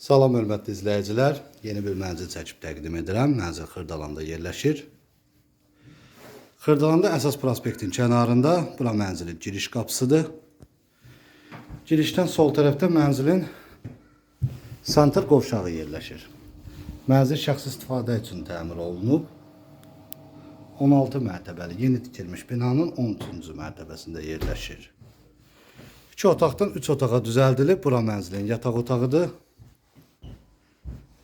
Salam hörmətli izləyicilər. Yeni bir mənzil çəkib təqdim edirəm. Mənzil Xırdalanda yerləşir. Xırdalanda əsas prospektin kənarında bura mənzilin giriş qapısıdır. Girişdən sol tərəfdə mənzilin santr qovşağı yerləşir. Mənzil şəxsi istifadə üçün təmir olunub. 16 mərtəbəli yeni tikilmiş binanın 13-cü mərtəbəsində yerləşir. 2 otaqdan 3 otağa düzəldilib. Bura mənzilin yataq otağıdır.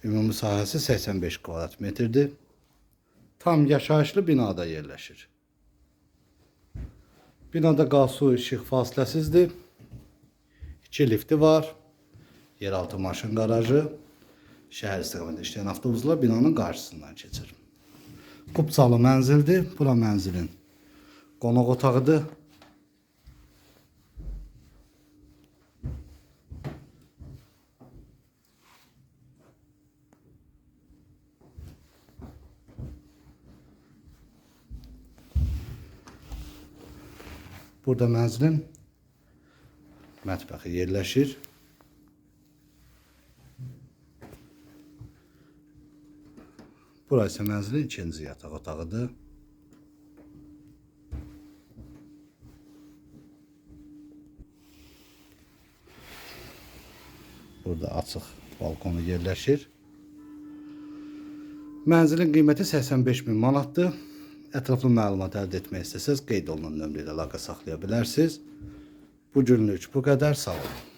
Ümumi sahəsi 85 kvadrat metrdir. Tam yaşayışlı binada yerləşir. Binada qaz, su, işıq fasiləsizdir. 2 lifti var. Yeraltı maşın qarajı. Şəhər istiqamətində işləyən avtobuslar binanın qarşısından keçir. Qubçalı mənzildir. Bura mənzilin qonaq otağıdır. Burada mənzilin mətbəxi yerləşir. Bura isə mənzilin ikinci yataq otağıdır. Burada açıq balkonu yerləşir. Mənzilin qiyməti 85 min manatdır. Ətraflı məlumat əldə etmək istəsəz qeyd olunan nömrə ilə əlaqə saxlaya bilərsiniz. Bu günlük bu qədər. Sağ olun.